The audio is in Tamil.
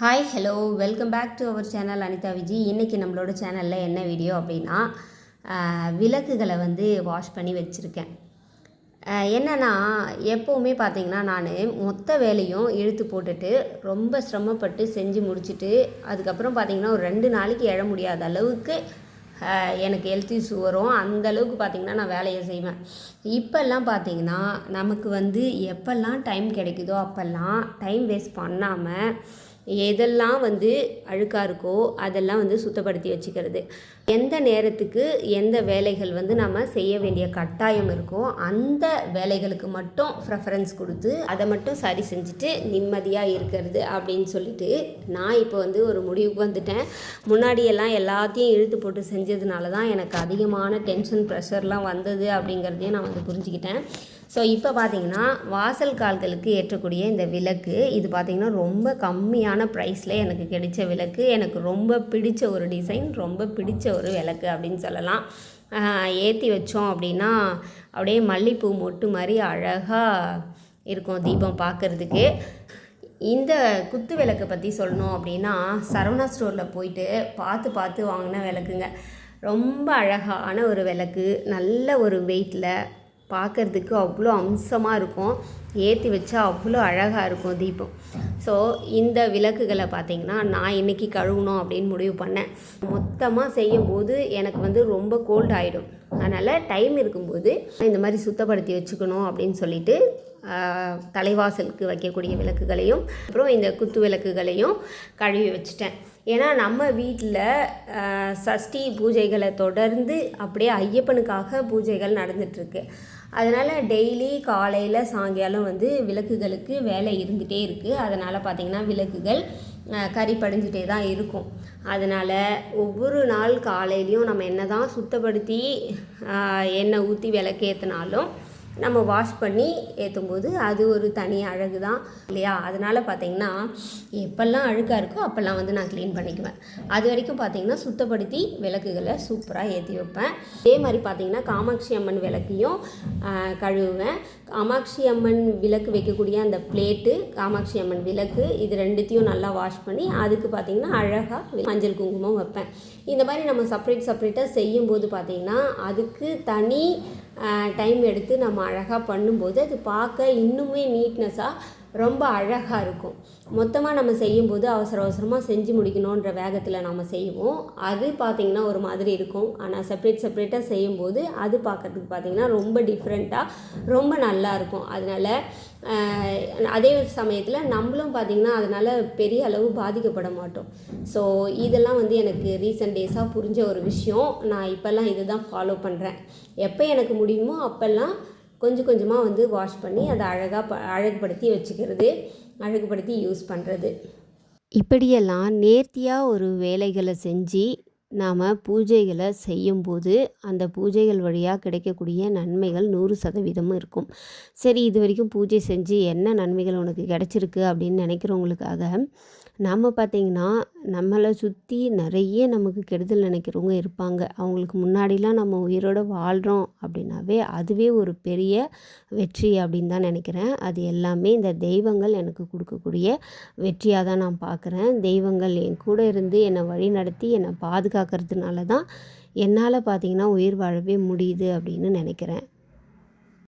Hi hello welcome back to our channel Anitha Viji இன்றைக்கி நம்மளோட சேனலில் என்ன வீடியோ அப்படின்னா விளக்குகளை வந்து வாஷ் பண்ணி வச்சுருக்கேன். என்னென்னா எப்போவுமே பார்த்தீங்கன்னா நான் மொத்த வேலையும் இழுத்து போட்டுட்டு ரொம்ப சிரமப்பட்டு செஞ்சு முடிச்சுட்டு அதுக்கப்புறம் பார்த்திங்கன்னா ஒரு ரெண்டு நாளைக்கு எழ முடியாத அளவுக்கு எனக்கு ஹெல்த் இஷ்யூ வரும். அந்த அளவுக்கு பார்த்திங்கன்னா நான் வேலையை செய்வேன். இப்போல்லாம் பார்த்தீங்கன்னா நமக்கு வந்து எப்போல்லாம் டைம் கிடைக்குதோ அப்போல்லாம் டைம் வேஸ்ட் பண்ணாமல் எதெல்லாம் வந்து அழுக்காக இருக்கோ அதெல்லாம் வந்து சுத்தப்படுத்தி வச்சுக்கிறது. எந்த நேரத்துக்கு எந்த வேலைகள் வந்து நம்ம செய்ய வேண்டிய கட்டாயம் இருக்கோ அந்த வேலைகளுக்கு மட்டும் ப்ரெஃபரன்ஸ் கொடுத்து அதை மட்டும் சரி செஞ்சுட்டு நிம்மதியாக இருக்கிறது அப்படின்னு சொல்லிட்டு நான் இப்போ வந்து ஒரு முடிவுக்கு வந்துட்டேன். முன்னாடியெல்லாம் எல்லாத்தையும் இழுத்து போட்டு செஞ்சதுனால தான் எனக்கு அதிகமான டென்ஷன் ப்ரெஷர்லாம் வந்தது அப்படிங்கிறதையும் நான் வந்து புரிஞ்சுக்கிட்டேன். ஸோ இப்போ பார்த்தீங்கன்னா வாசல் கால்களுக்கு ஏற்றக்கூடிய இந்த விளக்கு இது பார்த்தீங்கன்னா ரொம்ப கம்மியான ப்ரைஸில் எனக்கு கிடைச்ச விளக்கு. எனக்கு ரொம்ப பிடிச்ச ஒரு டிசைன் ரொம்ப பிடிச்ச ஒரு விளக்கு அப்படின்னு சொல்லலாம். ஏற்றி வச்சோம் அப்படின்னா அப்படியே மல்லிப்பூ மொட்டு மாதிரி அழகாக இருக்கும் தீபம் பார்க்குறதுக்கு இந்த குத்து விளக்கை பற்றி சொல்லணும் அப்படின்னா சரவணா ஸ்டோரில் போயிட்டு பார்த்து பார்த்து வாங்கின விளக்குங்க. ரொம்ப அழகான ஒரு விளக்கு நல்ல ஒரு வெயிட்டில் பார்க்கறதுக்கு அவ்வளோ அம்சமாக இருக்கும். ஏற்றி வச்சா அவ்வளோ அழகாக இருக்கும் தீபம். ஸோ இந்த விளக்குகளை பார்த்திங்கன்னா நான் இன்றைக்கி கழுவணும் அப்படின்னு முடிவு பண்ணேன். மொத்தமாக செய்யும்போது எனக்கு வந்து ரொம்ப கோல்ட் ஆகிடும் அதனால் டைம் இருக்கும்போது இந்த மாதிரி சுத்தப்படுத்தி வச்சுக்கணும் அப்படின்னு சொல்லிட்டு தலைவாசலுக்கு வைக்கக்கூடிய விளக்குகளையும் அப்புறம் இந்த குத்து விளக்குகளையும் கழுவி வச்சுட்டேன். ஏன்னா நம்ம வீட்டில் சஷ்டி பூஜைகளை தொடர்ந்து அப்படியே ஐயப்பனுக்காக பூஜைகள் நடந்துட்டுருக்கு. அதனால் டெய்லி காலையில் சாயங்காலம் வந்து விளக்குகளுக்கு வேலை இருந்துகிட்டே இருக்குது அதனால் பார்த்திங்கன்னா விளக்குகள் கறி கரி படிஞ்சிட்டே தான் இருக்கும். அதனால் ஒவ்வொரு நாள் காலையிலையும் நம்ம என்ன தான் சுத்தப்படுத்தி எண்ணெய் ஊற்றி விளக்கேற்றினாலும் நம்ம வாஷ் பண்ணி ஏற்றும்போது அது ஒரு தனி அழகு தான் இல்லையா? அதனால் பார்த்தீங்கன்னா எப்பெல்லாம் அழுக்காக இருக்கோ அப்போல்லாம் வந்து நான் க்ளீன் பண்ணிக்குவேன். அது வரைக்கும் பார்த்தீங்கன்னா சுத்தப்படுத்தி விளக்குகளை சூப்பராக ஏற்றி வைப்பேன். அதே மாதிரி பார்த்தீங்கன்னா காமாட்சி அம்மன் விளக்கையும் கழுவுவேன். காமாட்சி அம்மன் விளக்கு வைக்கக்கூடிய அந்த பிளேட்டு காமாட்சி அம்மன் விளக்கு இது ரெண்டுத்தையும் நல்லா வாஷ் பண்ணி அதுக்கு பார்த்தீங்கன்னா அழகாக மஞ்சள் குங்குமம் வைப்பேன். இந்த மாதிரி நம்ம செப்பரேட் செப்பரேட்டாக செய்யும்போது பார்த்தீங்கன்னா அதுக்கு தனி டைம் எடுத்து நம்ம அழகாக பண்ணும்போது அது பார்க்க இன்னுமே நீட்னஸாக ரொம்ப அழகாக இருக்கும். மொத்தமாக நம்ம செய்யும்போது அவசர அவசரமாக செஞ்சு முடிக்கணுன்ற வேகத்தில் நம்ம செய்வோம். அது பார்த்திங்கன்னா ஒரு மாதிரி இருக்கும். ஆனால் செப்பரேட் செப்பரேட்டாக செய்யும்போது அது பார்க்கறதுக்கு பார்த்திங்கன்னா ரொம்ப டிஃப்ரெண்ட்டாக ரொம்ப நல்லா இருக்கும். அதனால் அதே சமயத்தில் நம்மளும் பார்த்திங்கன்னா அதனால் பெரிய அளவு பாதிக்கப்பட மாட்டோம். ஸோ இதெல்லாம் வந்து எனக்கு ரீசெண்ட் டேஸாக புரிஞ்ச ஒரு விஷயம். நான் இப்போல்லாம் இது தான் ஃபாலோ பண்ணுறேன் எப்போ எனக்கு முடியுமோ அப்போல்லாம் கொஞ்சம் கொஞ்சமாக வந்து வாஷ் பண்ணி அதை அழகாக ப அழகுபடுத்தி வச்சுக்கிறது அழகுபடுத்தி யூஸ் பண்ணுறது இப்படியெல்லாம் நேர்த்தியாக ஒரு வேலைகளை செஞ்சு நாம் பூஜைகளை செய்யும்போது அந்த பூஜைகள் வழியாக கிடைக்கக்கூடிய நன்மைகள் நூறு சதவீதமும் இருக்கும். சரி இது வரைக்கும் பூஜை செஞ்சு என்ன நன்மைகள் உனக்கு கிடச்சிருக்கு அப்படின்னு நினைக்கிறவங்களுக்காக நம்ம பார்த்திங்கன்னா நம்மளை சுற்றி நிறைய நமக்கு கெடுதல் நினைக்கிறவங்க இருப்பாங்க. அவங்களுக்கு முன்னாடிலாம் நம்ம உயிரோடு வாழ்கிறோம் அப்படின்னாவே அதுவே ஒரு பெரிய வெற்றி அப்படின்னு தான் நினைக்கிறேன். அது எல்லாமே இந்த தெய்வங்கள் எனக்கு கொடுக்கக்கூடிய வெற்றியாக தான் நான் பார்க்குறேன் தெய்வங்கள் என் கூட இருந்து என்னை வழி நடத்தி என்னை பாதுகாக்கிறதுனால தான் என்னால் பார்த்திங்கன்னா உயிர் வாழவே முடியுது அப்படின்னு நினைக்கிறேன்.